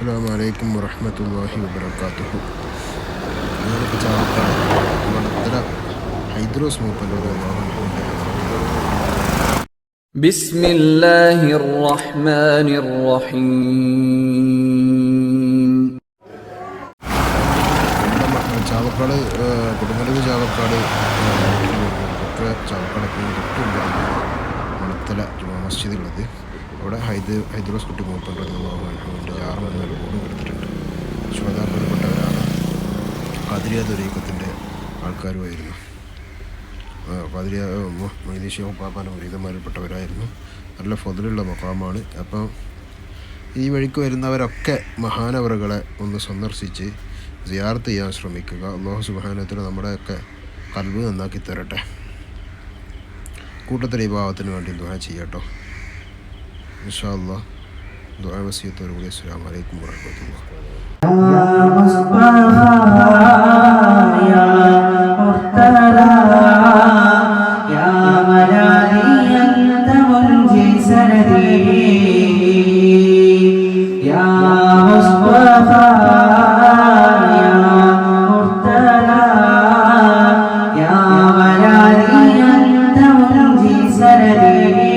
അസ്സാം വലൈക്കും വറഹമത്തല്ലാഹി വബർക്കാത്തുഹു ഞാനിപ്പോൾ ചാവക്കാട് മണത്തല ഹൈദ്രോസ് മൂപ്പല്ലൂർ വാഹനത്തിൻ്റെ بسم الله الرحمن الرحيم നമ്മുടെ ചാവക്കാട് കൊടുങ്ങല്ലൂർ ചാവക്കാട് ഒക്കെ ചാവക്കാടൊക്കെ തൊട്ടുണ്ട് മണത്തല ജുമാ മസ്ജിദ് ഉള്ളത് അവിടെ ഹൈദ് ഹൈദ്രോസ് കുട്ടി മൂപ്പല്ലൂർ വാഹനത്തിന്റെ ജാറമെന്ന ഒരു ബോർഡ് കൊടുത്തിട്ടുണ്ട്. ശ്രോതാക്കളിൽപ്പെട്ടവരാണ് കാതിരിയ ദുരീക്കത്തിന്റെ ആൾക്കാരുമായിരുന്നു. കാതിരിയ മൈദേശിയ പാപ്പാന മുരീതന്മാരിൽപ്പെട്ടവരായിരുന്നു നല്ല ഫതിലുള്ള മുഖാമാണ്. അപ്പം ഈ വഴിക്ക് വരുന്നവരൊക്കെ മഹാനവറുകളെ ഒന്ന് സന്ദർശിച്ച് സിയാർത്ത് ചെയ്യാൻ ശ്രമിക്കുക. അള്ളാഹു സുബാനത്തിന് നമ്മുടെയൊക്കെ കൽവ് നന്നാക്കി തരട്ടെ. കൂട്ടത്തിൽ ഈ ഭാവത്തിന് വേണ്ടി ദുആ ചെയ്യട്ടോ. إن شاء الله. دعاء مسيح الضروري السلام عليكم ورحمة الله. يا مصطفى يا مرتلى يا ملالي أنت منجي سندي يا مصطفى سندي